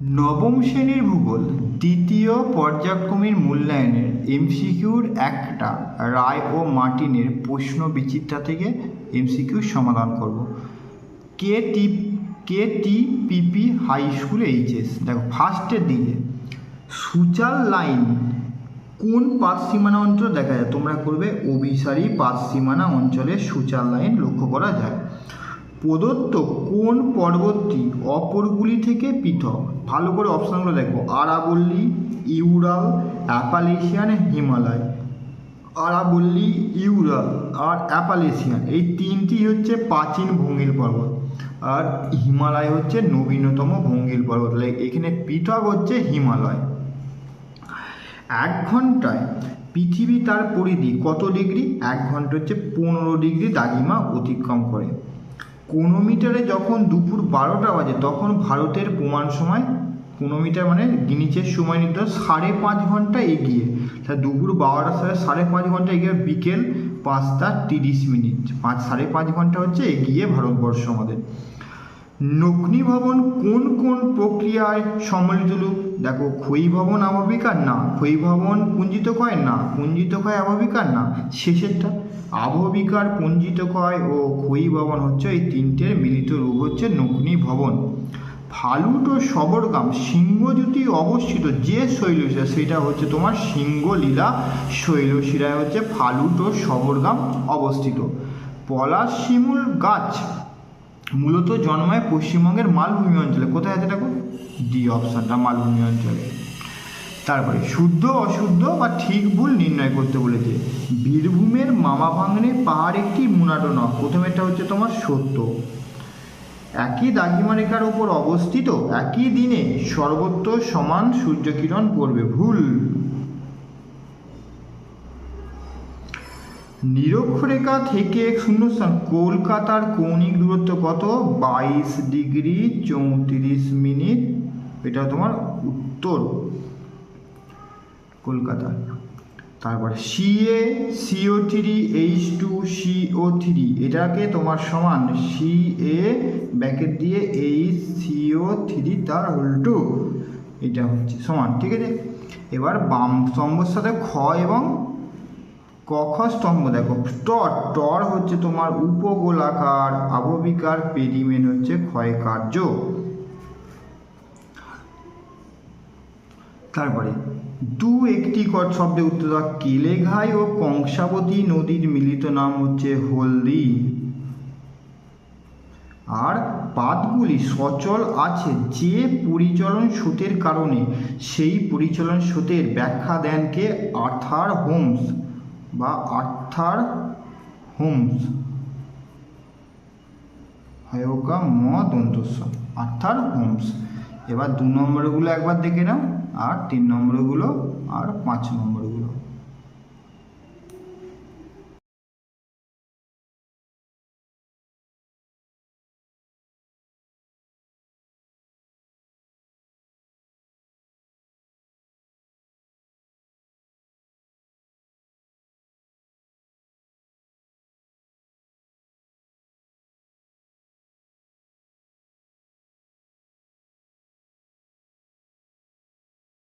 নবম শ্রেণির ভূগোল দ্বিতীয় পর্যায়ক্রমিক মূল্যায়নের এমসিকিউর একটা রায় ও মার্টিনের প্রশ্ন বিচিত্রা থেকে এমসিকিউর সমাধান করব। K T K T PP high school HS. দেখো, ফার্স্টের দিকে সুচাল লাইন কোন পাঁচ সীমানা অঞ্চল দেখা যায়? তোমরা করবে অভিসারী পাঁচ সীমানা অঞ্চলে সুচাল লাইন লক্ষ্য করা যায়। প্রদত্ত কোন পর্বতটি অপরগুলি থেকে পৃথক? ভালো করে অপশানগুলো দেখো আরাবল্লী, ইউরাল অ্যাপালেশিয়ান হিমালয়। আরাবল্লী, ইউরাল আর অ্যাপালেশিয়ান এই তিনটি হচ্ছে প্রাচীন ভঙ্গিল পর্বত। আর হিমালয় হচ্ছে নবীনতম ভঙ্গিল পর্বত। তাহলে এখানে পৃথক হচ্ছে হিমালয়। এক ঘন্টায় পৃথিবী তার পরিধি কত ডিগ্রি? এক ঘণ্টা হচ্ছে পনেরো ডিগ্রি দাগিমা অতিক্রম করে। কোনো মিটারে যখন দুপুর বারোটা বাজে, তখন ভারতের প্রমাণ সময় কোনো মিটার মানে গিনিচের সময় নির্ধারণ সাড়ে পাঁচ ঘণ্টা এগিয়ে। তা দুপুর বারোটার সাড়ে সাড়ে পাঁচ ঘণ্টা এগিয়ে, বিকেল পাঁচটা তিরিশ মিনিট। পাঁচ সাড়ে পাঁচ ঘণ্টা হচ্ছে এগিয়ে ভারতবর্ষ আমাদের। নগ্নি ভবন কোন কোন প্রক্রিয়ায় সম্মিলিত রূপ দেখো ক্ষয়ী ভবন আবহবিকার না ক্ষয়ী ভবন পুঞ্জিত ক্ষয় না, পুঞ্জিত ক্ষয় আবহবিকার না। শেষেরটা আবহবিকার পুঞ্জিত ক্ষয় ও ক্ষয়ী ভবন হচ্ছে এই তিনটের মিলিত রূপ হচ্ছে নগ্নি ভবন ফালুট ও সবরগাম, সিংহজ্যোতি অবস্থিত যে শৈলশিরা সেটা হচ্ছে তোমার সিংহলীলা শৈলশিরায় হচ্ছে ফালুট ও সবরগাম অবস্থিত। পলাশ শিমুল গাছ মূলত জন্মায় পশ্চিমবঙ্গের মালভূমি অঞ্চলে। কোথায় আছে দেখো? ডি অপশানটা মালভূমি অঞ্চলে। তারপরে, শুদ্ধ, অশুদ্ধ বা ঠিক ভুল নির্ণয় করতে বলেছে। বীরভূমের মামা ভাঙনে পাহাড় একটি মুনাটো প্রথমে এটা হচ্ছে তোমার সত্য। একই দাগিমা রেখার ওপর অবস্থিত, একই দিনে সর্বত্র সমান সূর্যকিরণ পড়বে। ভুল। নিরক্ষরেখা থেকে শূন্যস্থান কলকাতার কৌণিক দূরত্ব কত? বাইশ ডিগ্রি চৌত্রিশ মিনিট। এটা তোমার উত্তর। কলকাতা। তারপর CA CO three H two CO three এটাকে তোমার সমান সি এ ব্যাকেট দিয়ে এইচ সিও থ্রি তার উল্টো। এটা হচ্ছে সমান, ঠিক আছে? এবার বাম স্তম্ভর সাথে খ এবং কখ স্তম্ভ দেখো, টর টর হচ্ছে তোমার উপগোলাকার, আববিকার পেরিমেন হচ্ছে ক্ষয় কার্য তারপরে, দু একটি কট শব্দে উত্তর কেলেঘাই ও কংসাবতী নদীর মিলিত নাম হচ্ছে হলদি। আর পাতগুলি সচল আছে যে পরিচলন স্রোতের কারণে, সেই পরিচলন স্রোতের ব্যাখ্যা দেন কে আর্থার হোমস। বা আর্থার হোমস। হয়কা ম দন্তস্ব আর্থার হোমস। এবার দু নম্বরগুলো একবার দেখে নাও, আর তিন নম্বরগুলো, আর পাঁচ নম্বরগুলো।